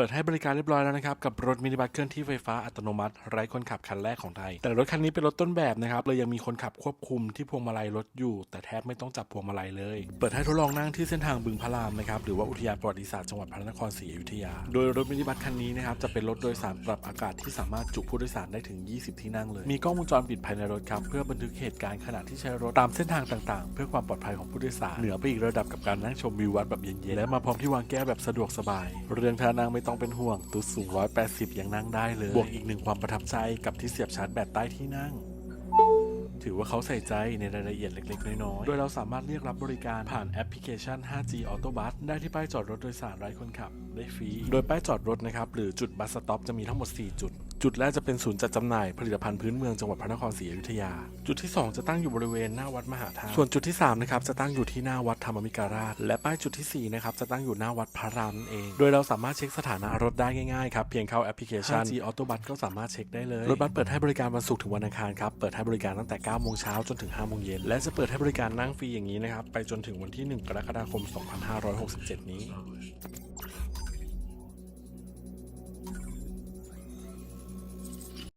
ปิดให้บริการเรียบร้อยแล้วนะครับ กับรถมินิบัสเคลื่อนที่ไฟฟ้าอัตโนมัติ ไร้คนขับคันแรกของไทย แต่รถคันนี้เป็นรถต้นแบบนะครับเลยยังมีคนขับควบคุมที่พวงมาลัยรถอยู่ แต่แทบไม่ต้องจับพวงมาลัยเลย เปิดให้ทดลองนั่งที่เส้นทางบึงพระรามนะครับหรือว่าอุทยานประวัติศาสตร์จังหวัดพระนครศรีอยุธยา โดยรถมินิบัสคันนี้นะครับจะเป็นรถโดยสารปรับอากาศที่สามารถจุผู้โดยสารได้ถึง 20 ที่นั่งเลย มีกล้องวงจรปิดภายในรถครับเพื่อบันทึกเหตุการณ์ขณะที่ใช้รถตามเส้นทางต่างๆ เพื่อความปลอดภัยของผู้โดยสารเหนือไปอีกระดับกับการนั่งชมวิววัดแบบเย็นๆและมาพร้อมที่วางแก้วแบบสะดวกสบาย เรื่องท่านั่งไม่ต้องเป็นห่วงตูสูง 180 ยังนั่งได้เลย บวกอีกหนึ่งความประทับใจกับที่เสียบชาร์จแบตใต้ที่นั่ง ถือว่าเขาใส่ใจในรายละเอียดเล็ก ๆ น้อยๆ โดยเราสามารถเรียกรับบริการผ่านแอปพลิเคชัน 5G Auto Bus ได้ที่ป้ายจอดรถโดยสารไร้คนขับ ได้ฟรี โดยป้ายจอดรถนะครับหรือจุดบัสสต็อปจะมีทั้งหมด 4 จุด จุดแรกจะเป็นศูนย์จัดจำหน่ายผลิตภัณฑ์พื้นเมืองจังหวัดพระนครศรีอยุธยา จุดที่ 2 จะตั้งอยู่บริเวณหน้าวัดมหาธาตุส่วนจุดที่3นะครับจะตั้งอยู่ที่หน้าวัดธรรมมิการาช และป้ายจุดทีสี่4นะครับจะตั้งอยู่หน้าวัดพระรามนั่นเอง โดยเราสามารถเช็คสถานะรถได้ง่ายๆครับเพียงเข้าแอปพลิเคชัน 5G Auto Bus ก็สามารถเช็คได้เลยรถบัสเปิดให้บริการวันศุกร์ถึงวันอังคารครับเปิดให้บริการตั้งแต่9โมงเช้าจนถึง5โมงเย็นและจะเปิดให้บริการนั่งฟรีอย่างนี้นะครับไปจนถึงวันที่ 1 กรกฎาคม 2567 นี้